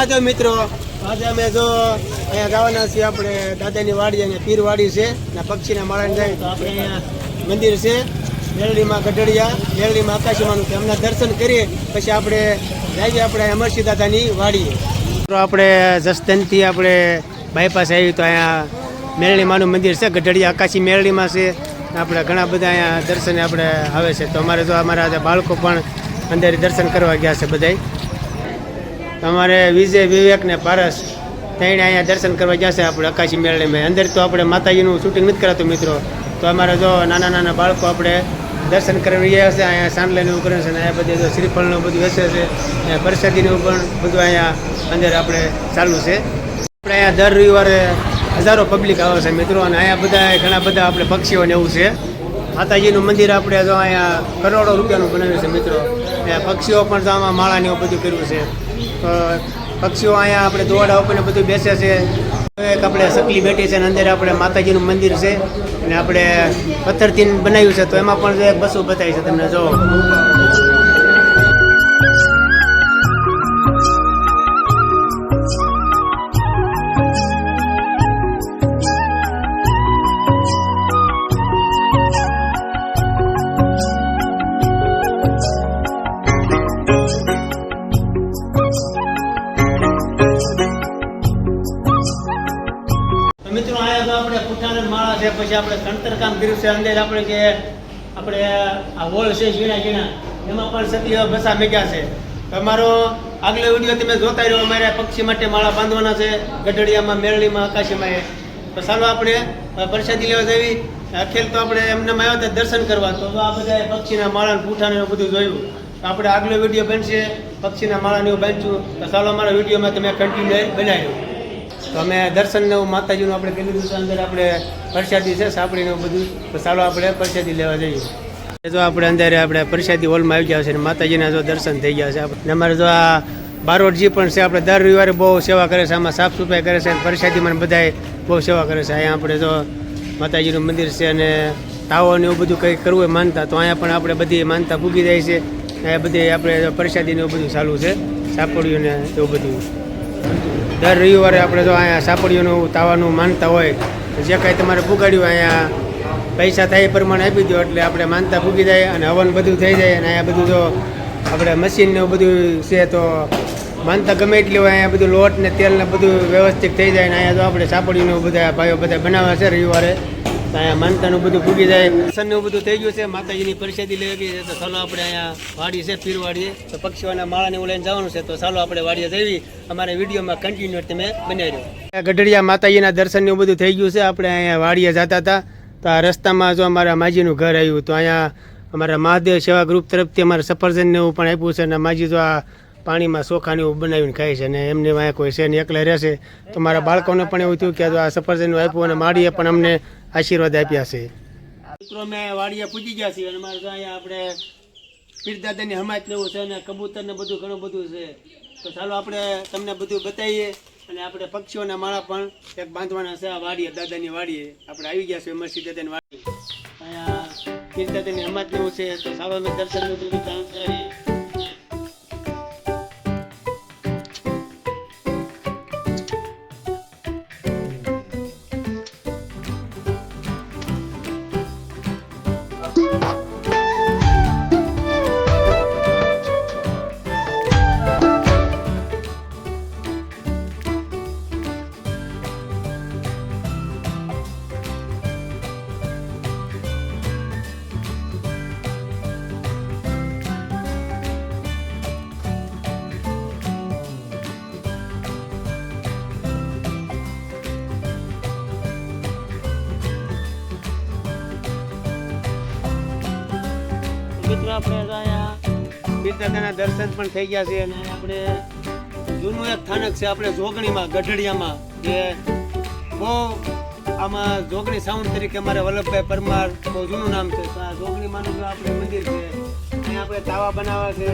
મહાદેવ મિત્રો. આજે અમે જો અહીંયા ગાવાના છીએ આપણે દાદાની વાડી અને પીર વાડી છે અને પક્ષીના માળાને જાય તો આપણે અહીંયા મંદિર છે. મેરડીમાં ગઢડિયા મેરડીમાં આકાશીમાનું છે. એમના દર્શન કરીએ, પછી આપણે જઈએ આપણે અમરસિંહ દાદાની વાડીએ. મિત્રો, આપણે જસદનથી આપણે બાયપાસ આવી તો અહીંયા મેરડીમાનું મંદિર છે, ગઢડિયા, આકાશી મેરડીમાં છે. આપણે ઘણા બધા અહીંયા દર્શને આપણે આવે છે. તો અમારે જો અમારા બાળકો પણ અંદર દર્શન કરવા ગયા છે બધાય. તમારે વિજય, વિવેક ને પારસ થઈને અહીંયા દર્શન કરવા જશે આપણે આકાશી મેળામાં અંદર તો આપણે માતાજીનું શૂટિંગ નથી કરાતું મિત્રો. તો અમારે જો નાના નાના બાળકો આપણે દર્શન કરવા ગયા છે, અહીંયા સાંડલાનું એવું કરે છે અને અહીંયા બધે શ્રીફળનું બધું વેચે છે અને પરસાદીનું પણ બધું અહીંયા અંદર આપણે ચાલુ છે. આપણે અહીંયા દર રવિવારે હજારો પબ્લિક આવે છે મિત્રો, અને અહીંયા બધા, ઘણા બધા આપણે પક્ષીઓને એવું છે. માતાજીનું મંદિર આપણે જો અહીંયા કરોડો રૂપિયાનું બનાવ્યું છે મિત્રો. અહીંયા પક્ષીઓ પણ આમાં માળાને એવું બધું કર્યું છે. પક્ષીઓ અહીંયા આપણે દોડા ઉપર બધું બેસે છે. એક આપણે સકલી બેઠી છે અને અંદર આપણે માતાજીનું મંદિર છે. અને આપણે પથ્થરથી બનાવ્યું છે, તો એમાં પણ એક બસો બતાવી છે તમને, જો. મિત્રો અહીંયા તો આપણે પુઠાના માળા છે, પછી આપણે કંતરકામ કર્યું છે, અંદર આપણે કે આપણે આ હોળ છે, ઝીણા ઝીણા, એમાં પણ સતી બસા મેગ્યા છે. તમારો આગલો વીડિયો તમે જોતા રહ્યો, અમારે પક્ષી માટે માળા બાંધવાના છે, ગઢડિયામાં મેરળીમાં આકાશીમાં એ. તો ચાલો આપણે પ્રસાદી લેવા જવી. અખેલ તો આપણે એમને આવ્યા હતા દર્શન કરવા, તો આ બધા પક્ષીના માળા પૂઠાને બધું જોયું. તો આપણે આગલો વીડિયો બનશે, પક્ષીના માળાને એવું બાંધશું. તો ચાલો અમારા વિડીયોમાં તમે કન્ટિન્યુ બનાવ્યું. તો અમે દર્શન ને એવું માતાજીનું આપણે પેલી દીધું અંદર આપણે પ્રસાદી છે સાપડીને બધું. તો ચાલો આપણે પ્રસાદી લેવા જઈએ. એ જો આપણે અંદર આપણે પ્રસાદી હોલમાં આવી ગયા છે અને માતાજીના જો દર્શન થઈ ગયા છે. આપણે. અમારે જો આ બારોટજી પણ છે, આપણે દર રવિવારે બહુ સેવા કરે છે, આમાં સાફ સફાઈ કરે છે અને પ્રસાદીમાં બધાય બહુ સેવા કરે છે. અહીંયા આપણે જો માતાજીનું મંદિર છે અને તાવો ને એવું બધું કંઈ કરવું હોય માનતા, તો અહીંયા પણ આપણે બધી માનતા પૂગી જાય છે. અહીંયા બધી આપણે પ્રસાદીને એવું બધું ચાલુ છે સાપડીયું ને એવું બધું. દર રવિવારે આપણે જો અહીંયા સાપડીઓનું તાવાનું માનતા હોય જે કાંઈ તમારે પુગાડ્યું અહીંયા પૈસા થાય એ પ્રમાણે આપી દો, એટલે આપણે માનતા પૂગી જાય અને હવન બધું થઈ જાય અને અહીંયા બધું જો આપણે મશીન ને બધું છે તો માનતા ગમે એટલી હોય અહીંયા બધું લોટ ને તેલ ને બધું વ્યવસ્થિત થઈ જાય અને અહીંયા જો આપણે સાપડીનું બધા ભાઈઓ બધા બનાવે છે રવિવારે અહીંયા માનતાનું બધું ફૂગી જાય. દર્શનનું બધું થઈ ગયું છે. માતાજીની પરિષદ લઈ ગઈ છે. તો ચાલો આપણે અહીંયા વાડી છે પીર વાડીએ તો પક્ષીઓના માળાને એવું લઈને જવાનું છે. તો ચાલો આપણે વાડીએ જઈએ અમારા વિડીયોમાં કન્ટિન્યુ તમે બનાવી રહ્યો ગઢડિયા માતાજીના દર્શન એવું બધું થઈ ગયું છે. આપણે અહીંયા વાડીએ જતા હતા. તો આ રસ્તામાં જો અમારા માજીનું ઘર આવ્યું, તો અહીંયા અમારા મહાદેવ સેવા ગ્રુપ તરફથી અમારે સફરજન ને એવું પણ આપ્યું છે. અને માજી જો આ પાણીમાં ચોખાને એવું બનાવીને ખાય છે. અને એમને અહીંયા કોઈ છે ને એકલા રહેશે તો મારા બાળકોને પણ એવું થયું કે આ સફરજનનું આપ્યું અને માડીએ પણ અમને આશીર્વાદ આપ્યા છે. મિત્રો, અમે વાડીએ પૂજી ગયા છીએ અને મારે તો અહીંયા આપણે પીરદાદાની હમાયત એવું છે અને કબૂતર ને બધું, ઘણું બધું છે. તો ચાલો આપણે તમને બધું બતાવીએ અને આપણે પક્ષીઓના માળા પણ એક બાંધવાના છે આ વાડીએ, દાદાની વાડીએ. આપણે આવી ગયા છે અમરસિંહ દાદાની વાડી અહીંયા પીરદાદાની હમાયત લેવું છે, તો અમે દર્શન બધું આપણે અહીંયા પીરદાદાના દર્શન પણ થઈ ગયા છે અને આપણે જૂનું એક સ્થાનક છે આપણે જોગણીમાં, ગઢડિયામાં, જે બહુ આમાં જોગણી સાઉન્ડ તરીકે અમારે વલ્લભભાઈ પરમાર, બહુ જૂનું નામ છે. આ જોગણીમાંનું જો આપણે મંદિર છે અહીંયા આપણે તાવા બનાવવા છે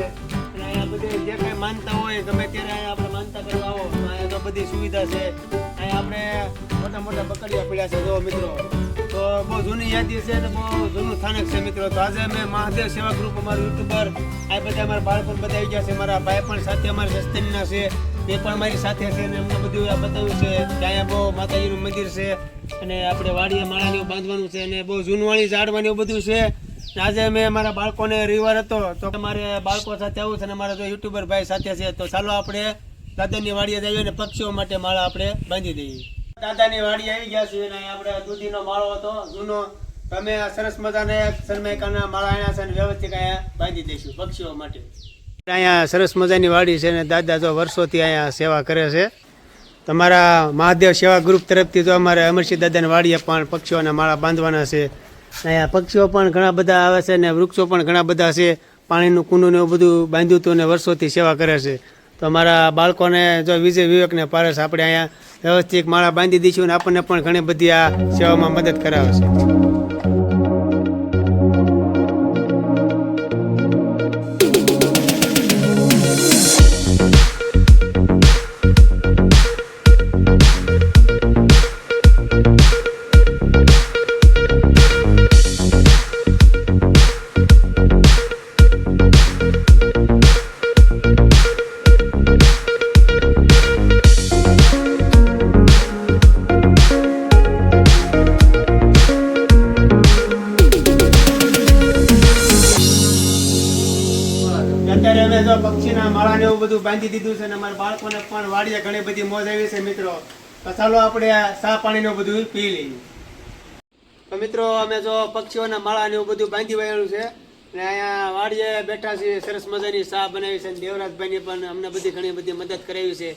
અને અહીંયા બધી જે કાંઈ માનતા હોય, ગમે ત્યારે અહીંયા આપણે માનતા કરવા આવો અહીંયા તો બધી સુવિધા છે. અહીંયા આપણે મોટા મોટા બકડિયા પડ્યા છે. જો મિત્રો તો બહુ જૂની યાદી છે અને બહુ જૂનું સ્થાનક છે મિત્રો. તો આજે અમે મહાદેવ સેવા ગ્રુપ અમારું યુટ્યુબર આ બધા અમારા બાળકો બધા આવી ગયા છે. મારા ભાઈ પણ સાથે, અમારા સસ્તનના છે, તે પણ મારી સાથે છે અને અમને બધું આ બતાવ્યું છે. ત્યાં બહુ માતાજીનું મંદિર છે અને આપણે વાડીએ માળાને બાંધવાનું છે અને બહુ જૂનવાણી ઝાડવાનું બધું છે. આજે મેં મારા બાળકોને રવિવાર હતો, તો મારે બાળકો સાથે આવું છે અને મારા જો યુટ્યુબર ભાઈ સાથે છે, તો ચાલો આપણે દાદાની વાડીએ જઈએ અને પક્ષીઓ માટે માળા આપણે બાંધી દઈએ. દાદાની વાડી આવી ગયા છે અને આપણે દૂધીનો માળો હતો. જૂનો. તમે આ સરસ મજાના સનમાઈકાના માળા અહીંયા છે અને વ્યવસ્થિત અહીંયા બાંધી દઈશું પક્ષીઓ માટે. અહીંયા સરસ મજાની વાડી છે અને દાદા તો વર્ષોથી અહીંયા સેવા કરે છે. તમારા મહાદેવ સેવા ગ્રુપ તરફથી તો અમારે અમરસિંહ દાદાને વાડીએ પણ પક્ષીઓના માળા બાંધવાના છે. અહીંયા પક્ષીઓ પણ ઘણા બધા આવે છે અને વૃક્ષો પણ ઘણા બધા છે. પાણીનું કુંડું ને એવું બધું બાંધ્યું હતું અને વર્ષોથી સેવા કરે છે. તો અમારા બાળકોને જો વિજય વિવેકને પારસ આપણે અહીંયા વ્યવસ્થિત માળા બાંધી દઈશું અને આપણને પણ ઘણી બધી આ સેવામાં મદદ કરાવે છે. બધું બાંધી દીધું છે અને અમારા બાળકોને પણ વાડીએ ઘણી બધી મોજ આવી છે, મિત્રો. તો ચાલો આપણે ચા પાણીનું બધું પી લઈએ. તો મિત્રો, અમે જો પક્ષીઓના માળા ને એવું બધું બાંધી વાળેલું છે અને અહીંયા વાડીએ બેઠા છીએ, સરસ મજાની સા બનાવી છે અને દેવરાજભાઈની પણ અમને બધી ઘણી બધી મદદ કરાવી છે.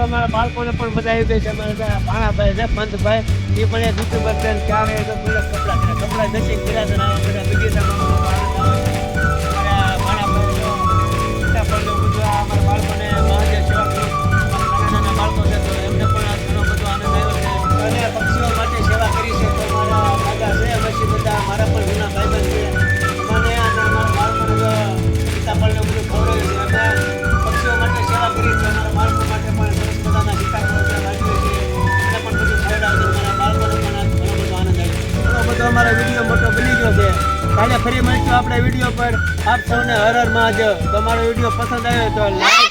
મિત્રો, અમારા બાળકોને પણ આવી ગઈ છે. અમારા ભાણાભાઈ છે પંથભાઈ એ પણ એક યુટ્યુબર છે અને ક્યારે તો પેલા કપડા કપડા નથી કર્યા છે ને કાલે ફરી મળીશું આપણે વીડિયો પર. આપ સૌને હર હર મહાદેવ. તમારો વીડિયો પસંદ આવ્યો તો લાઈક